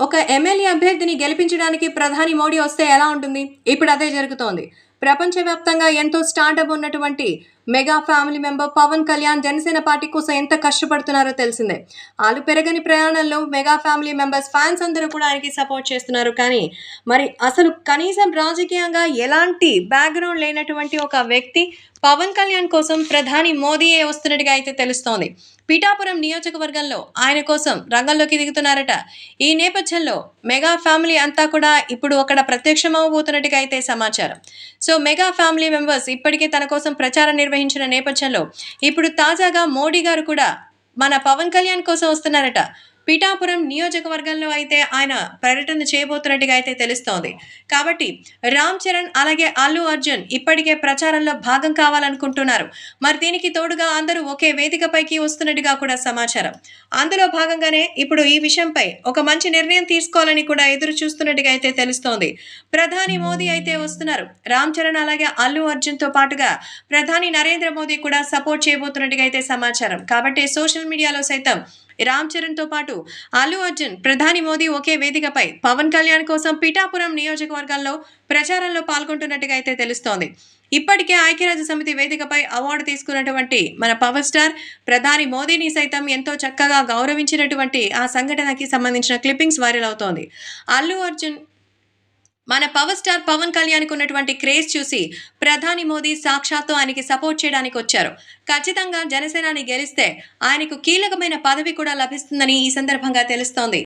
ఒక ఎమ్మెల్యే అభ్యర్థిని గెలిపించడానికి ప్రధాని మోడీ వస్తే ఎలా ఉంటుంది? ఇప్పుడు అదే జరుగుతోంది. ప్రపంచవ్యాప్తంగా ఎంతో స్టార్టప్ ఉన్నటువంటి mega family member Pawan Kalyan Janasena party కోసం ఎంత కష్టపడుతున్నారో తెలిసిందే. వాళ్ళు పెరగని ప్రయాణంలో మెగా ఫ్యామిలీ మెంబర్స్ ఫ్యాన్స్ అందరూ కూడా ఆయనకి సపోర్ట్ చేస్తున్నారు. కానీ మరి అసలు కనీసం రాజకీయంగా ఎలాంటి బ్యాక్గ్రౌండ్ లేనటువంటి ఒక వ్యక్తి పవన్ కళ్యాణ్ కోసం ప్రధాని మోదీయే వస్తున్నట్టుగా అయితే తెలుస్తోంది. పీఠాపురం నియోజకవర్గంలో ఆయన కోసం రంగంలోకి దిగుతున్నారట. ఈ నేపథ్యంలో మెగా ఫ్యామిలీ అంతా కూడా ఇప్పుడు అక్కడ ప్రత్యక్షమవబోతున్నట్టుగా అయితే సమాచారం. సో మెగా ఫ్యామిలీ మెంబర్స్ ఇప్పటికే తన కోసం ప్రచారం నిర్వహించిన నేపథ్యంలో ఇప్పుడు తాజాగా మోడీ గారు కూడా మన పవన్ కళ్యాణ్ కోసం వస్తున్నారట. పీఠాపురం నియోజకవర్గంలో అయితే ఆయన పర్యటన చేయబోతున్నట్టుగా అయితే తెలుస్తోంది. కాబట్టి రామ్ చరణ్ అలాగే అల్లు అర్జున్ ఇప్పటికే ప్రచారంలో భాగం కావాలనుకుంటున్నారు. మరి దీనికి తోడుగా అందరూ ఒకే వేదికపైకి వస్తున్నట్టుగా కూడా సమాచారం. అందులో భాగంగానే ఇప్పుడు ఈ విషయంపై ఒక మంచి నిర్ణయం తీసుకోవాలని కూడా ఎదురు చూస్తున్నట్టుగా అయితే తెలుస్తోంది. ప్రధాని మోదీ అయితే వస్తున్నారు. రామ్ చరణ్ అలాగే అల్లు అర్జున్తో పాటుగా ప్రధాని నరేంద్ర మోదీ కూడా సపోర్ట్ చేయబోతున్నట్టుగా అయితే సమాచారం. కాబట్టి సోషల్ మీడియాలో సైతం రామ్ చరణ్తో పాటు అల్లు అర్జున్ ప్రధాని మోదీ ఒకే వేదికపై పవన్ కళ్యాణ్ కోసం పిఠాపురం నియోజకవర్గాల్లో ప్రచారంలో పాల్గొంటున్నట్టుగా అయితే తెలుస్తోంది. ఇప్పటికే ఐక్యరాజ్య సమితి వేదికపై అవార్డు తీసుకున్నటువంటి మన పవర్ స్టార్ ప్రధాని మోదీని సైతం ఎంతో చక్కగా గౌరవించినటువంటి ఆ సంఘటనకి సంబంధించిన క్లిప్పింగ్స్ వైరల్ అవుతోంది. అల్లు అర్జున్ మన పవర్ స్టార్ పవన్ కళ్యాణ్కి ఉన్నటువంటి క్రేజ్ చూసి ప్రధాని మోదీ సాక్షాత్తు ఆయనకి సపోర్ట్ చేయడానికి వచ్చారు. ఖచ్చితంగా జనసేనాని గెలిస్తే ఆయనకు కీలకమైన పదవి కూడా లభిస్తుందని ఈ సందర్భంగా తెలుస్తోంది.